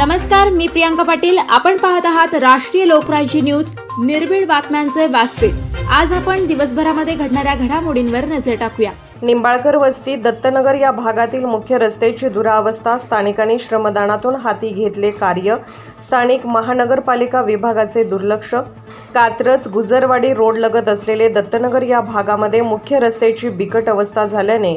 नमस्कार मी प्रियांका पाटील. आपण पाहत आहात राष्ट्रीय लोकराज्य न्यूज. निर्भीड बातम्यांचे व्यासपीठ. आज आपण दिवसभरामध्ये घडणाऱ्या घडामोडींवर नजर टाकूया. निंबाळकर वस्ती दत्तनगर या भागातील मुख्य रस्त्याची दुरावस्था स्थानिकांनी श्रमदानातून हाती घेतले कार्य. स्थानिक महानगरपालिका विभागाचे दुर्लक्ष. कात्रज गुजरवाडी रोड लगत असलेले दत्तनगर या भागामध्ये मुख्य रस्त्याची बिकट अवस्था झाल्याने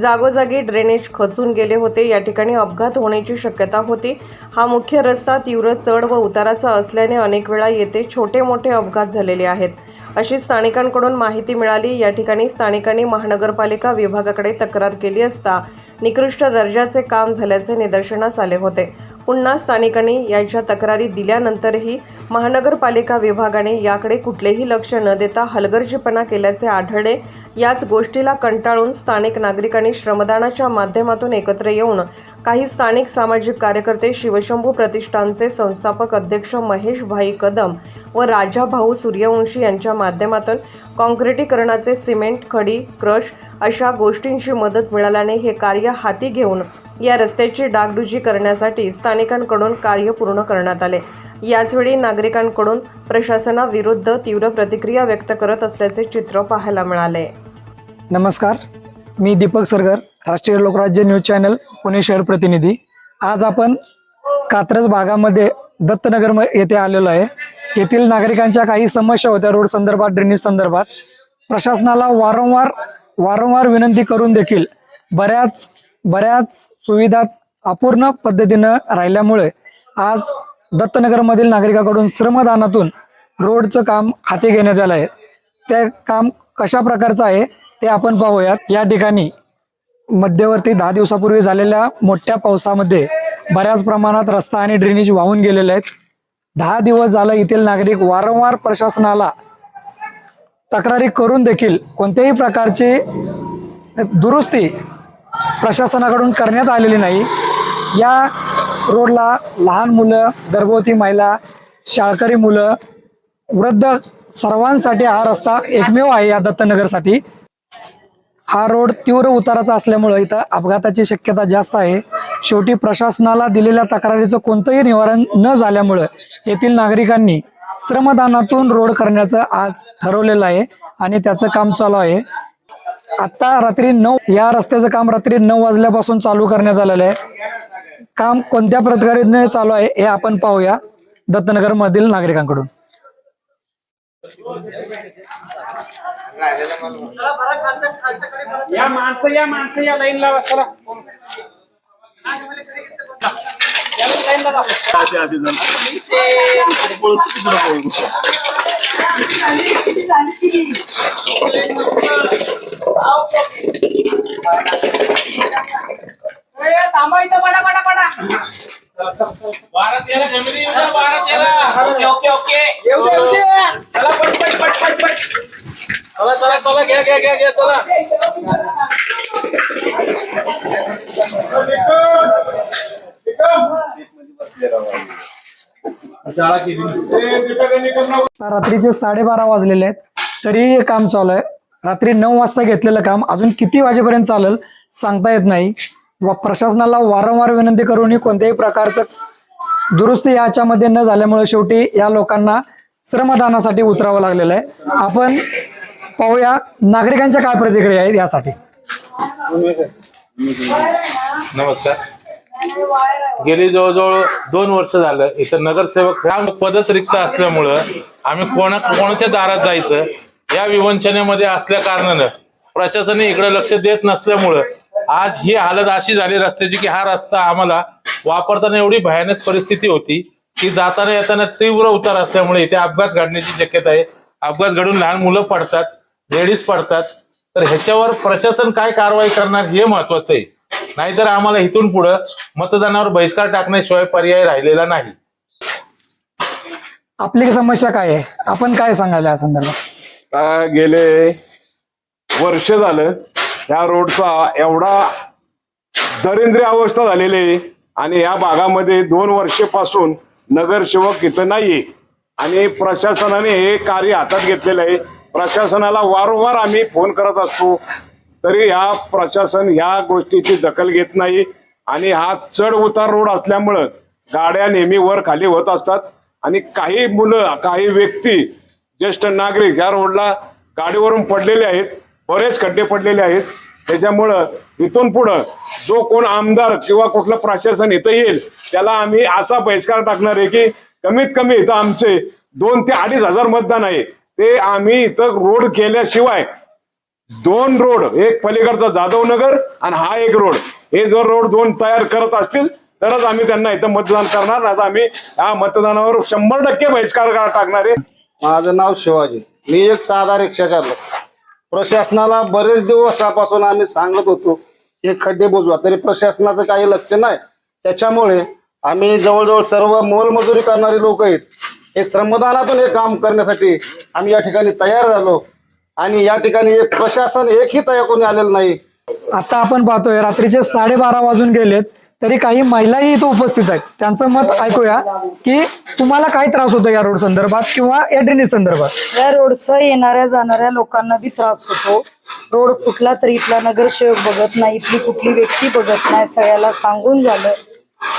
जागोजागी ड्रेनेज खचून गेले होते. या ठिकाणी अपघात होण्याची शक्यता होती. हा मुख्य रस्ता तीव्र चढ व उताराचा असल्याने अनेक वेळा येथे छोटे मोठे अपघात झालेले आहेत. अशी स्थानिकांकडून माहिती मिळाली. या ठिकाणी स्थानिकांनी महानगरपालिका विभागाकडे तक्रार केली असता निकृष्ट दर्जाचे काम झाल्याचे निदर्शनास आले होते. पुन्हा स्थानिकांनी यांच्या तक्रारी दिल्यानंतरही महानगरपालिका विभागाने याकडे कुठलेही लक्ष न देता हलगर्जीपणा केल्याचे आढळले. याच गोष्टीला कंटाळून स्थानिक नागरिकांनी श्रमदानाच्या माध्यमातून एकत्र येऊन काही स्थानिक सामाजिक कार्यकर्ते शिवशंभू प्रतिष्ठानचे संस्थापक अध्यक्ष महेश भाई कदम व राजा भाऊ सूर्यवंशी यांच्या माध्यमातून काँक्रिटीकरणाचे सिमेंट खडी क्रश अशा गोष्टींची मदत मिळाल्याने हे कार्य हाती घेऊन या रस्त्याची डागडुजी करण्यासाठी स्थानिकांकडून कार्य पूर्ण करण्यात आले. याचवेळी नागरिकांकडून प्रशासनाविरुद्ध तीव्र प्रतिक्रिया व्यक्त करत असल्याचे चित्र पाहायला मिळाले. नमस्कार. मी दीपक सरगर राष्ट्रीय लोकराज्य न्यूज चॅनल पुणे शहर प्रतिनिधी. आज आपण कात्रज भागामध्ये दत्तनगर येथे आलेलो आहे. येथील नागरिकांच्या काही समस्या होत्या रोड संदर्भात ड्रेनेज संदर्भात. प्रशासनाला वारंवार वारंवार विनंती करून देखील बऱ्याच बऱ्याच सुविधा अपूर्ण पद्धतीनं राहिल्यामुळे आज दत्तनगरमधील नागरिकाकडून श्रमदानातून रोडचं काम हाती घेण्यात आलं आहे. ते काम कशा प्रकारचं आहे ते आपण पाहूयात. या ठिकाणी मध्यवर्ती दहा दिवसापूर्वी झालेल्या मोठ्या पावसामध्ये बऱ्याच प्रमाणात रस्ता आणि ड्रेनेज वाहून गेलेले आहेत. दहा दिवस झालं येथील नागरिक वारंवार प्रशासनाला तक्रारी करून देखील कोणत्याही प्रकारची दुरुस्ती प्रशासनाकडून करण्यात आलेली नाही. या रोडला लहान मुलं गर्भवती महिला शाळकरी मुलं वृद्ध सर्वांसाठी हा रस्ता एकमेव आहे या दत्तनगरसाठी. हा रोड तीव्र उताराचा असल्यामुळं इथं अपघाताची शक्यता जास्त आहे. शेवटी प्रशासनाला दिलेल्या तक्रारीचं कोणतंही निवारण न झाल्यामुळं येथील नागरिकांनी श्रमदानातून रोड करण्याचं आज ठरवलेलं आहे आणि त्याचं काम चालू आहे. आता रात्री नऊ या रस्त्याचं काम रात्री नऊ वाजल्यापासून चालू करण्यात आलेलं आहे. काम कोणत्या प्रकारे चालू आहे हे आपण पाहूया दत्तनगर मधील नागरिकांकडून. या माणसं या माणसं या लाईन लावा चला. थांबा इथं पडा पडा पडा. बारा तेरा जमिनी येऊ द्या, रात्रीचे साडेबारा वाजलेले आहेत. तरी काम चालू आहे. रात्री नऊ वाजता घेतलेलं काम अजून किती वाजेपर्यंत चालेल सांगता येत नाही. व प्रशासनाला वारंवार विनंती करूनही कोणत्याही प्रकारचं दुरुस्ती याच्यामध्ये न झाल्यामुळे शेवटी या लोकांना श्रमदानासाठी उतरावं लागलेलं आहे. आपण पाहूया नागरिकांच्या काय प्रतिक्रिया आहेत यासाठी. नमस्कार. गेली जवळजवळ दोन वर्ष झालं इथं नगरसेवक ह्या पदच रिक्त असल्यामुळं आम्ही कोणा कोणाच्या दारात जायचं या विवंचनेमध्ये असल्या कारणानं प्रशासने इकडे लक्ष देत नसल्यामुळं आज ही हालत अशी झाली रस्त्याची की हा रस्ता आम्हाला वापरताना एवढी भयानक परिस्थिती होती की जाताना येताना तीव्र उतार असल्यामुळे इथे अपघात घडण्याची शक्यता आहे. अपघात घडून लहान मुलं पडतात. लेडीज पडतात. तर ह्याच्यावर प्रशासन काय कारवाई करणार हे महत्वाचं आहे. नाहीतर आम्हाला इथून पुढं मतदानावर बहिष्कार टाकण्याशिवाय पर्याय राहिलेला नाही. आपली समस्या काय आहे? आपण काय सांगाल या संदर्भात? आता गेले वर्ष झालं ह्या रोडचा एवढा दरिद्री अवस्था झालेली आहे आणि या भागामध्ये दोन वर्षापासून नगरसेवक इथं नाहीये. आणि प्रशासनाने हे कार्य हातात घेतलेलं आहे. प्रशासनाला वारंवार आम्ही फोन करत असतो. तरी ह्या प्रशासन ह्या गोष्टीची दखल घेत नाही. आणि हा चढ उतार रोड असल्यामुळं गाड्या नेहमी वर खाली होत असतात. आणि काही मुलं काही व्यक्ती ज्येष्ठ नागरिक या रोडला गाडीवरून पडलेले आहेत. बरेच खड्डे पडलेले आहेत. त्याच्यामुळं इथून पुढं जो कोण आमदार किंवा कुठलं प्रशासन इथं येईल त्याला आम्ही असा बहिष्कार टाकणार आहे की कमीत कमी इथं आमचे दोन ते अडीच हजार मतदान आहे. ते आम्ही इथं रोड केल्याशिवाय दोन रोड एक पलीकडचा जाधव नगर आणि हा एक रोड. हे जर रोड दोन तयार करत असतील तरच आम्ही त्यांना इथं मतदान करणार. आता आम्ही या मतदानावर शंभर टक्के बहिष्कार टाकणार आहे. माझं नाव शिवाजी. मी एक साधा रिक्षा चालक. प्रशासनाला बरेच दिवसापासून आम्ही सांगत होतो हे खड्डे बुजवा. तरी प्रशासनाचं काही लक्ष नाही. त्याच्यामुळे आम्ही जवळजवळ सर्व मोलमजुरी करणारे लोक आहेत. हे श्रमदानातून हे काम करण्यासाठी आम्ही या ठिकाणी तयार झालो. आणि या ठिकाणी एक प्रशासन एकही तयार कोणी आलेलं नाही. आता आपण पाहतोय रात्रीचे साडेबारा वाजून गेलेत तरी काही महिलाही इथं उपस्थित आहेत. त्यांचं मत ऐकूया की तुम्हाला काय त्रास होतो या रोड संदर्भात किंवा या ड्रेनेज संदर्भात? या रोडचा येणाऱ्या जाणाऱ्या लोकांना बी त्रास होतो. रोड कुठला तरी इथला नगरसेवक बघत नाही इथली कुठली व्यक्ती बघत नाही. सगळ्याला सांगून झालं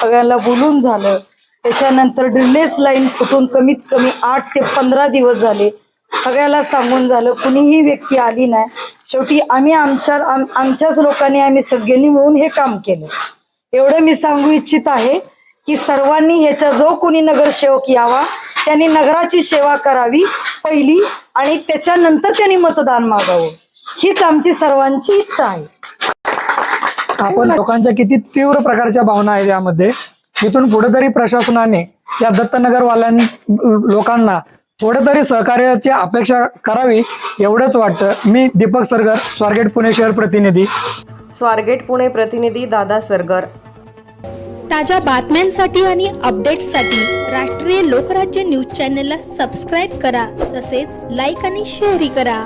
सगळ्याला बोलून झालं. त्याच्यानंतर ड्रिनेज लाईन फुटून कमीत कमी आठ ते पंधरा दिवस झाले. सगळ्याला सांगून झालं कुणीही व्यक्ती आली नाही. शेवटी आम्ही आमच्या आमच्याच लोकांनी आम्ही सगळ्यांनी मिळून हे काम केलं. एवढं मी सांगू इच्छित आहे की सर्वांनी ह्याच्या जो कोणी नगरसेवक यावा त्यांनी नगराची सेवा करावी पहिली आणि त्याच्यानंतर त्यांनी मतदान मागावं. हीच आमची सर्वांची इच्छा आहे. आपण लोकांच्या किती तीव्र प्रकारच्या भावना आहेत यामध्ये. इथून पुढे तरी प्रशासनाने या दत्तनगरवाल्यां लोकांना थोडं तरी सहकार्याची अपेक्षा करावी एवढंच वाटतं. मी दीपक सरगर स्वारगेट पुणे शहर प्रतिनिधी. स्वारगेट पुणे प्रतिनिधी दादा सरगर. ताज्या बातम्यांसाठी आणि अपडेट्ससाठी राष्ट्रीय लोकराज्य न्यूज चॅनलला सबस्क्राईब करा. तसेच लाईक आणि शेअरही करा.